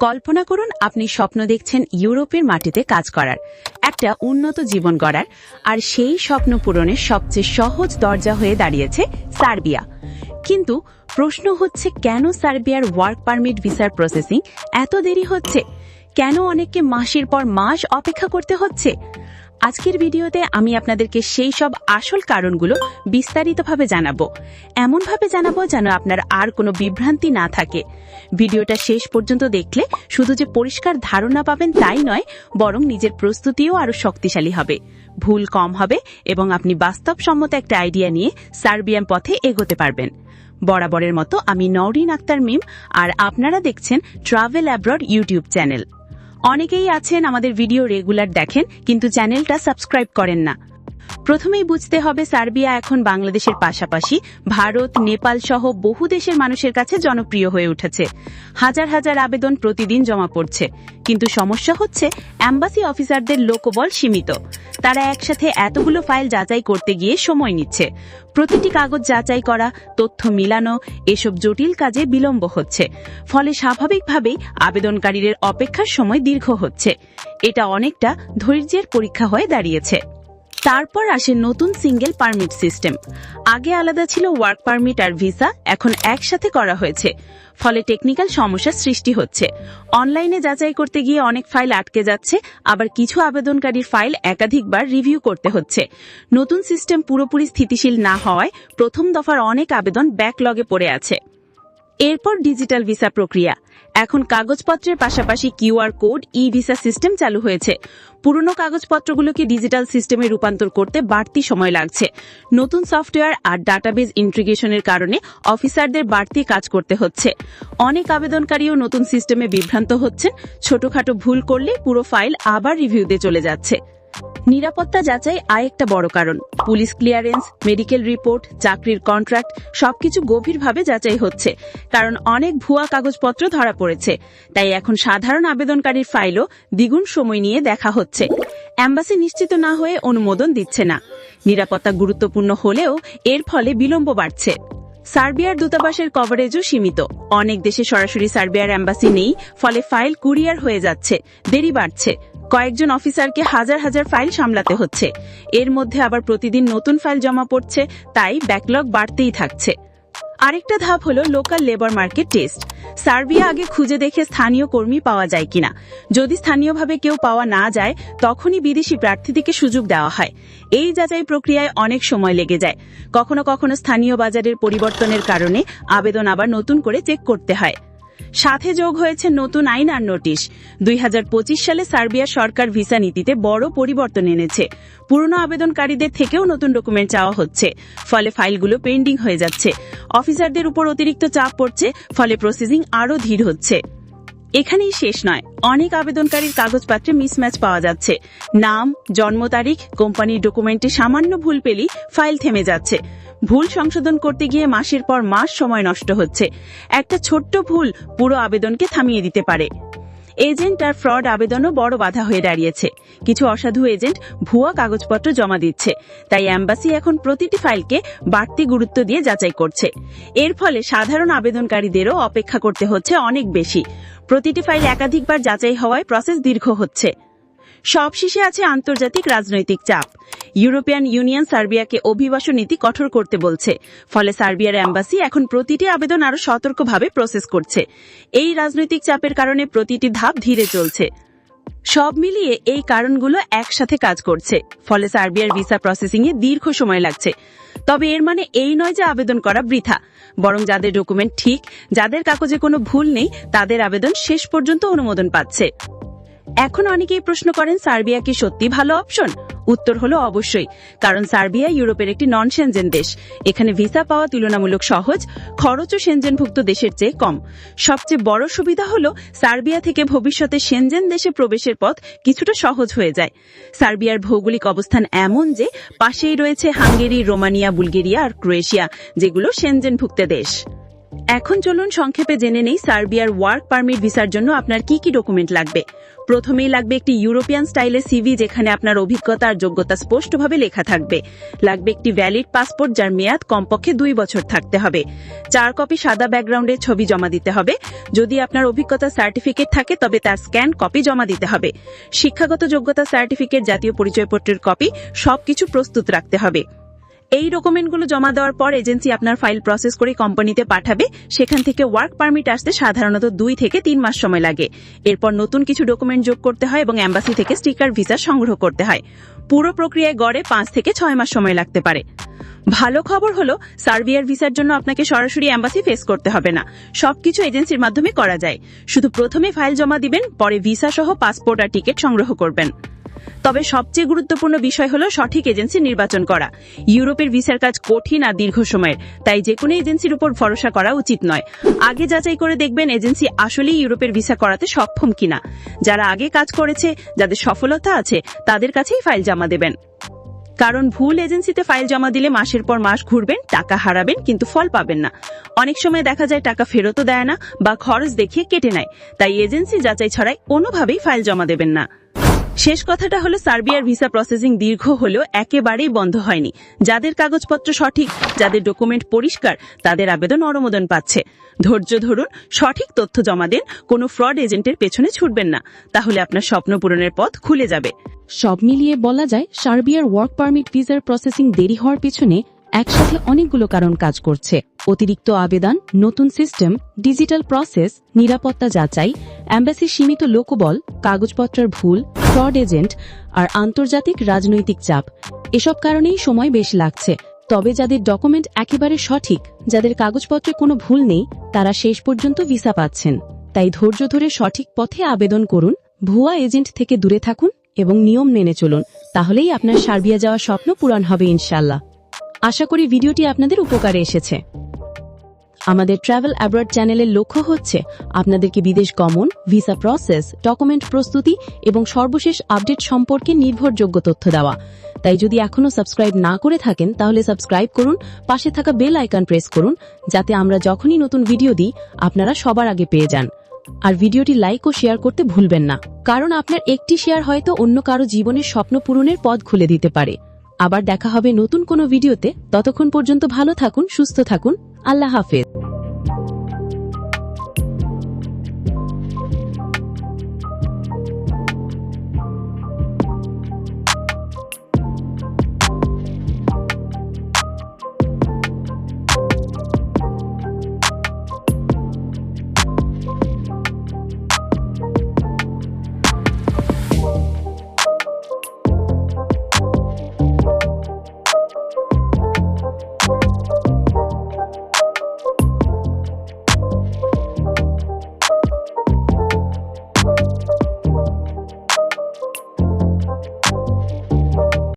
কল্পনা করুন, আপনি স্বপ্ন দেখছেন ইউরোপের মাটিতে কাজ করার, একটা উন্নত জীবন গড়ার, আর সেই স্বপ্ন পূরণের সবচেয়ে সহজ দরজা হয়ে দাঁড়িয়েছে সার্বিয়া। কিন্তু প্রশ্ন হচ্ছে, কেন সার্বিয়ার ওয়ার্ক পারমিট ভিসার প্রসেসিং এত দেরি হচ্ছে? কেন অনেককে মাসের পর মাস অপেক্ষা করতে হচ্ছে? আজকের ভিডিওতে আমি আপনাদেরকে সেই সব আসল কারণগুলো বিস্তারিতভাবে জানাব। এমনভাবে জানাব যেন আপনার আর কোনো বিভ্রান্তি না থাকে। ভিডিওটা শেষ পর্যন্ত দেখলে শুধু যে পরিষ্কার ধারণা পাবেন তাই নয়, বরং নিজের প্রস্তুতিও আরও শক্তিশালী হবে। ভুল কম হবে এবং আপনি বাস্তবসম্মত একটা আইডিয়া নিয়ে সার্বিয়ান পথে এগোতে পারবেন। বরাবরের মতো আমি নওরিন আক্তার মিম, আর আপনারা দেখছেন ট্রাভেল অ্যাব্রড ইউটিউব চ্যানেল। অনেকেই আছেন আমাদের ভিডিও রেগুলার দেখেন কিন্তু চ্যানেলটা সাবস্ক্রাইব করেন না। প্রথমেই বুঝতে হবে সার্বিয়া এখন বাংলাদেশের পাশাপাশি ভারত, নেপাল সহ বহু দেশের মানুষের কাছে জনপ্রিয় হয়ে উঠেছে। হাজার হাজার আবেদন প্রতিদিন জমা পড়ছে। কিন্তু সমস্যা হচ্ছে অ্যাম্বাসি অফিসারদের লোকবল সীমিত। তারা একসাথে এতগুলো ফাইল যাচাই করতে গিয়ে সময় নিচ্ছে। প্রতিটি কাগজ যাচাই করা, তথ্য মিলানো, এসব জটিল কাজে বিলম্ব হচ্ছে। ফলে স্বাভাবিকভাবেই আবেদনকারীদের অপেক্ষার সময় দীর্ঘ হচ্ছে। এটা অনেকটা ধৈর্যের পরীক্ষা হয়ে দাঁড়িয়েছে। তারপর আসে নতুন সিঙ্গেল পারমিট সিস্টেম আগে আলাদা ছিল ওয়ার্ক পারমিট আর ভিসা এখন একসাথে করা হয়েছে। ফলে টেকনিক্যাল সমস্যার সৃষ্টি হচ্ছে। অনলাইনে যাচাই করতে গিয়ে অনেক ফাইল আটকে যাচ্ছে, আবার কিছু আবেদনকারীর ফাইল একাধিকবার রিভিউ করতে হচ্ছে। নতুন সিস্টেম পুরোপুরি স্থিতিশীল না হওয়ায় প্রথম দফার অনেক আবেদন ব্যাকলগে পড়ে আছে। এরপর ডিজিটাল ভিসা প্রক্রিয়া। এখন কাগজপত্রের পাশাপাশি QR code e visa system চালু হয়েছে। পুরনো কাগজপত্রগুলোকে ডিজিটাল সিস্টেমে রূপান্তর করতে বাড়তি সময় লাগছে। নতুন সফটওয়্যার আর ডাটাবেজ ইন্টিগ্রেশনের কারণে অফিসারদের বাড়তি কাজ করতে হচ্ছে। অনেক আবেদনকারীও নতুন সিস্টেমে বিভ্রান্ত হচ্ছেন। ছোটখাটো ভুল করলে পুরো ফাইল আবার রিভিউতে চলে যাচ্ছে। নিরাপত্তা যাচাই আরেকটা বড় কারণ। পুলিশ ক্লিয়ারেন্স, মেডিকেল রিপোর্ট, চাকরির কন্ট্রাক্ট, সবকিছু গভীরভাবে যাচাই হচ্ছে, কারণ অনেক ভুয়া কাগজপত্র ধরা পড়েছে। তাই এখন সাধারণ আবেদনকারীর ফাইলও দ্বিগুণ সময় নিয়ে দেখা হচ্ছে। অ্যাম্বাসি নিশ্চিত না হয়ে অনুমোদন দিচ্ছে না। নিরাপত্তা গুরুত্বপূর্ণ হলেও এর ফলে বিলম্ব বাড়ছে। সার্বিয়ার দূতাবাসের কভারেজও সীমিত। অনেক দেশে সরাসরি সার্বিয়ার অ্যাম্বাসি নেই, ফলে ফাইল কুরিয়ার হয়ে যাচ্ছে, দেরি বাড়ছে। কয়েকজন অফিসারকে হাজার হাজার ফাইল সামলাতে হচ্ছে। এর মধ্যে আবার প্রতিদিন নতুন ফাইল জমা পড়ছে, তাই ব্যাকলগ বাড়তেই থাকছে। আরেকটা ধাপ হলো local labour market test Serbia আগে খুঁজে দেখে স্থানীয় কর্মী পাওয়া যায় কিনা। যদি স্থানীয়ভাবে কেউ পাওয়া না যায়, তখনই বিদেশি প্রার্থীদেরকে সুযোগ দেওয়া হয়। এই যাচাই প্রক্রিয়ায় অনেক সময় লেগে যায়। কখনো কখনো স্থানীয় বাজারের পরিবর্তনের কারণে আবেদন আবার নতুন করে চেক করতে হয়। সাথে যোগ হয়েছে নতুন আইন আর নোটিশ। দুই হাজার পঁচিশ সালে সার্বিয়া সরকার ভিসা নীতিতে বড় পরিবর্তন এনেছে। পুরনো আবেদনকারীদের থেকেও নতুন ডকুমেন্ট চাওয়া হচ্ছে। ফলে ফাইলগুলো পেন্ডিং হয়ে যাচ্ছে। অফিসারদের উপর অতিরিক্ত চাপ পড়ছে, ফলে প্রসেসিং আরও ধীর হচ্ছে। এখানেই শেষ নয়। অনেক আবেদনকারীর কাগজপত্রে মিসম্যাচ পাওয়া যাচ্ছে। নাম, জন্ম তারিখ, কোম্পানির ডকুমেন্টে সামান্য ভুল পেলেই ফাইল থেমে যাচ্ছে। ভুল সংশোধন করতে গিয়ে মাসের পর মাস সময় নষ্ট হচ্ছে। একটা ছোট্ট ভুল পুরো আবেদনকে থামিয়ে দিতে পারে। এজেন্ট আর ফ্রড আবেদনও বড় বাধা হয়ে দাঁড়িয়েছে। কিছু অসাধু এজেন্ট ভুয়া কাগজপত্র জমা দিচ্ছে। তাই অ্যাম্বাসি এখন প্রতিটি ফাইলকে বাড়তি গুরুত্ব দিয়ে যাচাই করছে। এর ফলে সাধারণ আবেদনকারীদেরও অপেক্ষা করতে হচ্ছে অনেক বেশি। প্রতিটি ফাইল একাধিকবার যাচাই হওয়ায় প্রসেস দীর্ঘ হচ্ছে। সবশেষে আছে আন্তর্জাতিক রাজনৈতিক চাপ। ইউরোপিয়ান ইউনিয়ন সার্বিয়াকে অভিবাসন নীতি কঠোর করতে বলছে। ফলে সার্বিয়ার অ্যাম্বাসি এখন প্রতিটি আবেদন আরও সতর্কভাবে প্রসেস করছে। এই রাজনৈতিক চাপের কারণে প্রতিটি ধাপ ধীরে চলছে। সব মিলিয়ে এই কারণগুলো একসাথে কাজ করছে। ফলে সার্বিয়ার ভিসা প্রসেসিং এ দীর্ঘ সময় লাগছে। তবে এর মানে এই নয় যে আবেদন করা বৃথা। বরং যাদের ডকুমেন্ট ঠিক, যাদের কাগজে কোনো ভুল নেই, তাদের আবেদন শেষ পর্যন্ত অনুমোদন পাচ্ছে। এখন অনেকেই প্রশ্ন করেন, সার্বিয়া কি সত্যি ভালো অপশন উত্তর হলো অবশ্যই, কারণ সার্বিয়া ইউরোপের একটি নন সেনজেন দেশ। এখানে ভিসা পাওয়া তুলনামূলক সহজ, খরচও সেনজেনভুক্ত দেশের চেয়ে কম। সবচেয়ে বড় সুবিধা হলো, সার্বিয়া থেকে ভবিষ্যতে সেনজেন দেশে প্রবেশের পথ কিছুটা সহজ হয়ে যায়। সার্বিয়ার ভৌগোলিক অবস্থান এমন যে, পাশেই রয়েছে হাঙ্গেরি, রোমানিয়া, বুলগেরিয়া আর ক্রোয়েশিয়া, যেগুলো সেনজেনভুক্ত দেশ। এখন চলুন সংক্ষেপে জেনে নেই সার্বিয়ার ওয়ার্ক পারমিট ভিসার জন্য আপনার কি কি ডকুমেন্ট লাগবে। প্রথমেই লাগবে একটি ইউরোপিয়ান স্টাইলে সিভি যেখানে আপনার অভিজ্ঞতা আর যোগ্যতা স্পষ্টভাবে লেখা থাকবে। লাগবে একটি ভ্যালিড পাসপোর্ট যার মেয়াদ কমপক্ষে দুই বছর থাকতে হবে। চার কপি সাদা ব্যাকগ্রাউন্ডের ছবি জমা দিতে হবে। যদি আপনার অভিজ্ঞতা সার্টিফিকেট থাকে, তবে তার স্ক্যান কপি জমা দিতে হবে। শিক্ষাগত যোগ্যতা সার্টিফিকেট, জাতীয় পরিচয়পত্রের কপি, সবকিছু প্রস্তুত রাখতে হবে। এই ডকুমেন্টগুলো জমা দেওয়ার পর এজেন্সি আপনার ফাইল প্রসেস করে কোম্পানিতে পাঠাবে। সেখান থেকে ওয়ার্ক পারমিট আসতে সাধারণত দুই থেকে তিন মাস সময় লাগে। এরপর নতুন কিছু ডকুমেন্ট যোগ করতে হয় এবং অ্যাম্বাসি থেকে স্টিকার ভিসা সংগ্রহ করতে হয়। পুরো প্রক্রিয়ায় গড়ে পাঁচ থেকে ছয় মাস সময় লাগতে পারে। ভালো খবর হলো, সার্বিয়ার ভিসার জন্য আপনাকে সরাসরি অ্যাম্বাসি ফেস করতে হবে না। সবকিছু এজেন্সির মাধ্যমে করা যায়। শুধু প্রথমে ফাইল জমা দিবেন, পরে ভিসা সহ পাসপোর্ট আর টিকিট সংগ্রহ করবেন। তবে সবচেয়ে গুরুত্বপূর্ণ বিষয় হলো সঠিক এজেন্সি নির্বাচন করা। ইউরোপের ভিসার কাজ কঠিন আর দীর্ঘ সময়ের, তাই যে কোনো এজেন্সির উপর ভরসা করা উচিত নয়। আগে যাচাই করে দেখবেন এজেন্সি আসলেই ইউরোপের ভিসা করাতে সক্ষম কিনা। যারা আগে কাজ করেছে, যাদের সফলতা আছে, তাদের কাছেই ফাইল জমা দেবেন। কারণ ভুল এজেন্সিতে ফাইল জমা দিলে মাসের পর মাস ঘুরবেন, টাকা হারাবেন, কিন্তু ফল পাবেন না। অনেক সময় দেখা যায় টাকা ফেরতও দেয় না বা খরচ দেখিয়ে কেটে নেয়। তাই এজেন্সি যাচাই ছাড়াই কোনোভাবেই ফাইল জমা দেবেন না। শেষ কথাটা হলো, সার্বিয়ার ভিসা প্রসেসিং দীর্ঘ হলেও একেবারেই বন্ধ হয়নি। যাদের কাগজপত্র সঠিক, যাদের ডকুমেন্ট পরিষ্কার, তাদের আবেদন অনুমোদন পাচ্ছে। ধৈর্য ধরুন, সঠিক তথ্য জমা দেন, কোনো ফ্রড এজেন্টের পেছনে ছুটবেন না। তাহলে আপনার স্বপ্ন পূরণের পথ খুলে যাবে। সব মিলিয়ে বলা যায়, সার্বিয়ার ওয়ার্ক পারমিট ভিসার প্রসেসিং দেরি হওয়ার পিছনে একসাথে অনেকগুলো কারণ কাজ করছে। অতিরিক্ত আবেদন, নতুন সিস্টেম, ডিজিটাল প্রসেস, নিরাপত্তা যাচাই, অ্যাম্বাসির সীমিত লোকবল, কাগজপত্রের ভুল ফ্রড এজেন্ট আর আন্তর্জাতিক রাজনৈতিক চাপ। এসব কারণেই সময় বেশ লাগছে। তবে যাদের ডকুমেন্ট একেবারে সঠিক, যাদের কাগজপত্রে কোনো ভুল নেই, তারা শেষ পর্যন্ত ভিসা পাচ্ছেন। তাই ধৈর্য ধরে সঠিক পথে আবেদন করুন, ভুয়া এজেন্ট থেকে দূরে থাকুন এবং নিয়ম মেনে চলুন। তাহলেই আপনার সার্বিয়া যাওয়ার স্বপ্ন পূরণ হবে ইনশাল্লাহ আশা করি ভিডিওটি আপনাদের উপকারে এসেছে। আমাদের ট্রাভেল অ্যাব্রড চ্যানেলের লক্ষ্য হচ্ছে আপনাদেরকে বিদেশ গমন, ভিসা প্রসেস ডকুমেন্ট প্রস্তুতি এবং সর্বশেষ আপডেট সম্পর্কে নির্ভরযোগ্য তথ্য দেওয়া। তাই যদি এখনও সাবস্ক্রাইব না করে থাকেন, তাহলে সাবস্ক্রাইব করুন, পাশে থাকা বেল আইকন প্রেস করুন, যাতে আমরা যখনই নতুন ভিডিও দিই, আপনারা সবার আগে পেয়ে যান। আর ভিডিওটি লাইক ও শেয়ার করতে ভুলবেন না, কারণ আপনার একটি শেয়ার হয়তো অন্য কারও জীবনের স্বপ্ন পূরণের পথ খুলে দিতে পারে। আবার দেখা হবে নতুন কোনো ভিডিওতে ততক্ষণ পর্যন্ত ভালো থাকুন, সুস্থ থাকুন। আল্লাহ হাফেজ